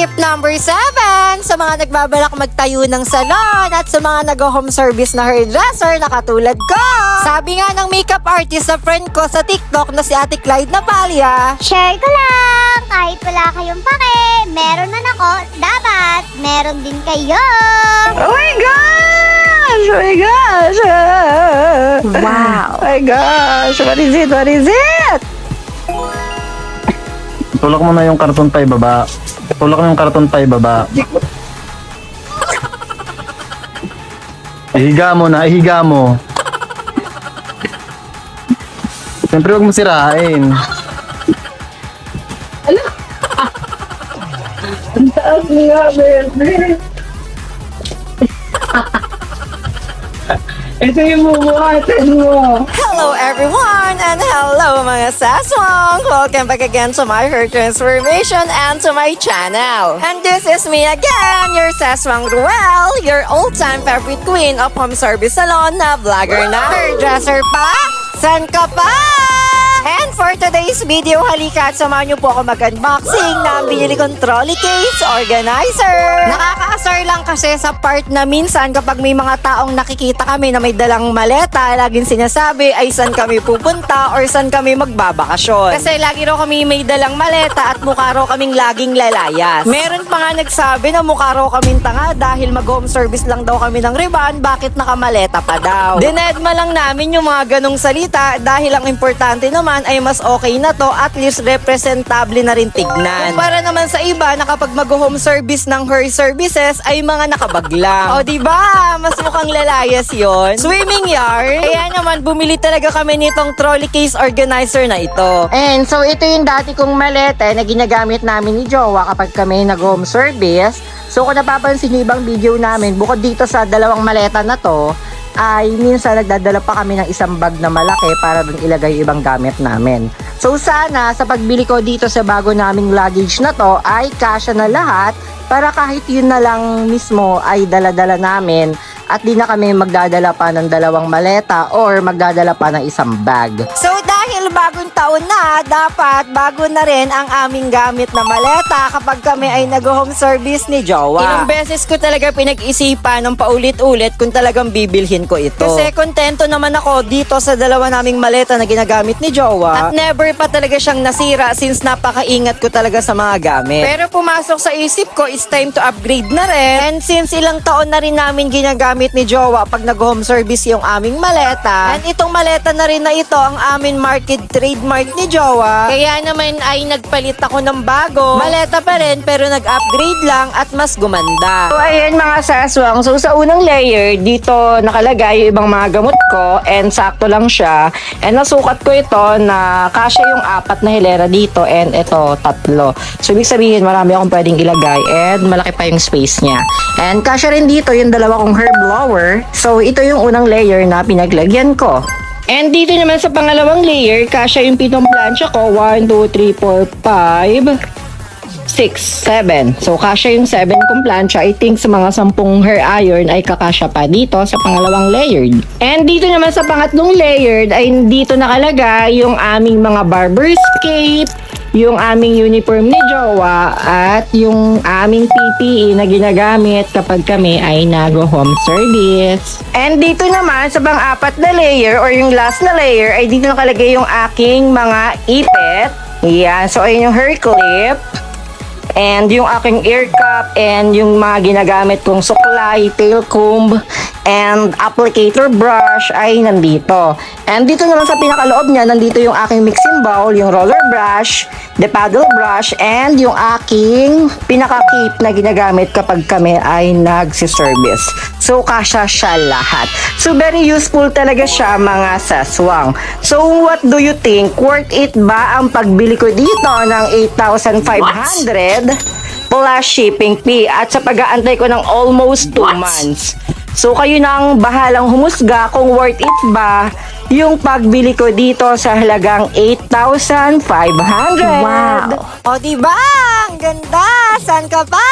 Tip number 7, sa mga nagbabalak magtayo ng salon at sa mga nag-home service na hairdresser na katulad ko. Sabi nga ng makeup artist sa friend ko sa TikTok na si Ate Clyde Napalia, Share ko lang! Kahit wala kayong pake, meron man ako, dapat meron din kayo! Oh my gosh! Oh my gosh! Wow. Oh my gosh! What is it? What is it? Tulak mo na yung karton pa ibaba. Tulak yung karton pa ibaba. Ihiga mo na, ihiga mo. Siyempre huwag mo sirain. Taas nga, bebe. Ito yung bubuhatin mo. Hello everyone mga saswang! Welcome back again to my hair transformation and to my channel. And this is me again, your saswang Ruel, your old-time favorite queen of home service salon na vlogger na. Hairdresser pa? San ka pa? And for today's video, halika at samahan niyo po ako mag-unboxing ng binili kong trolley case organizer. Nakakaasar lang kasi sa part na minsan kapag may mga taong nakikita kami na may dalang maleta, laging sinasabi ay saan kami pupunta or saan kami magbabakasyon. Kasi lagi raw kami may dalang maleta at mukha raw kaming laging lalayas. Meron pa nga nagsabi na mukha raw kaming tanga dahil mag-home service lang daw kami ng Riban, bakit nakamaleta pa daw? Dinedma lang namin yung mga ganong salita dahil ang importante naman ay mas okay na to at least representable na rin tignan. Para naman sa iba na kapag mag-home service ng her services ay mga nakabaglang. O di ba? Mas mukhang lalayas yon. Swimming yard. Kaya naman bumili talaga kami nitong trolley case organizer na ito. And so ito yung dati kong malete na ginagamit namin ni Jowa kapag kami nag-home service. So kung napapansin niyo ibang video namin, bukod dito sa dalawang maleta na to, ay minsan nagdadala pa kami ng isang bag na malaki para doon ilagay yung ibang gamit namin. So sana sa pagbili ko dito sa bago naming luggage na to ay kasya na lahat para kahit yun na lang mismo ay dala-dala namin at di na kami magdadala pa ng dalawang maleta or magdadala pa ng isang bag. So dahil bagong taon na, dapat bago na rin ang aming gamit na maleta kapag kami ay nag-home service ni Jowa. Ilang beses ko talaga pinag-isipan ng paulit-ulit kung talagang bibilhin ko ito. Kasi kontento naman ako dito sa dalawa naming maleta na ginagamit ni Jowa. At never pa talaga siyang nasira since napakaingat ko talaga sa mga gamit. Pero pumasok sa isip ko, it's time to upgrade na rin. And since ilang taon na rin namin ginagamit ni Jowa pag nag-home service yung aming maleta, and itong maleta na rin na ito ang amin market trademark ni Jowa, kaya naman ay nagpalit ako ng bago. Maleta pa rin pero nag-upgrade lang at mas gumanda. So, ayan mga saswang. So, sa unang layer, dito nakalagay yung ibang mga gamot ko and sakto lang siya. And nasukat ko ito na kasya yung apat na hilera dito and ito tatlo. So, ibig sabihin, marami akong pwedeng ilagay and malaki pa yung space niya. And kasya rin dito yung dalawa kong hair blower. So, ito yung unang layer na pinaglagyan ko. And dito naman sa pangalawang layer, kasya yung pitong plancha ko. 1, 2, 3, 4, 5, 6, 7. So, kasya yung 7 kong plancha. I think sa mga 10 hair iron ay kakasya pa dito sa pangalawang layered. And dito naman sa pangatlong layered ay dito nakalagay yung aming mga barber's cape, yung aming uniform ni Jowa, at yung aming PPE na ginagamit kapag kami ay nag-home service. And dito naman sa pang-apat na layer or yung last na layer ay dito nakalagay yung aking mga ipet. Yan. So, ayun yung hair clip. And yung aking ear cup and yung mga ginagamit kong suklay, tail comb, and applicator brush ay nandito. And dito naman sa pinakaloob niya, nandito yung aking mixing bowl, yung roller brush, the paddle brush, and yung aking pinaka-cape na ginagamit kapag kami ay nagsiservice. So, kasha siya lahat. So, very useful talaga siya mga saswang. So, what do you think? Worth it ba ang pagbili ko dito ng 8,500 plus shipping fee at sa pag-aantay ko ng almost 2 months? So, kayo nang bahalang humusga kung worth it ba yung pagbili ko dito sa halagang 8,500. O diba? Ang ganda! San ka pa?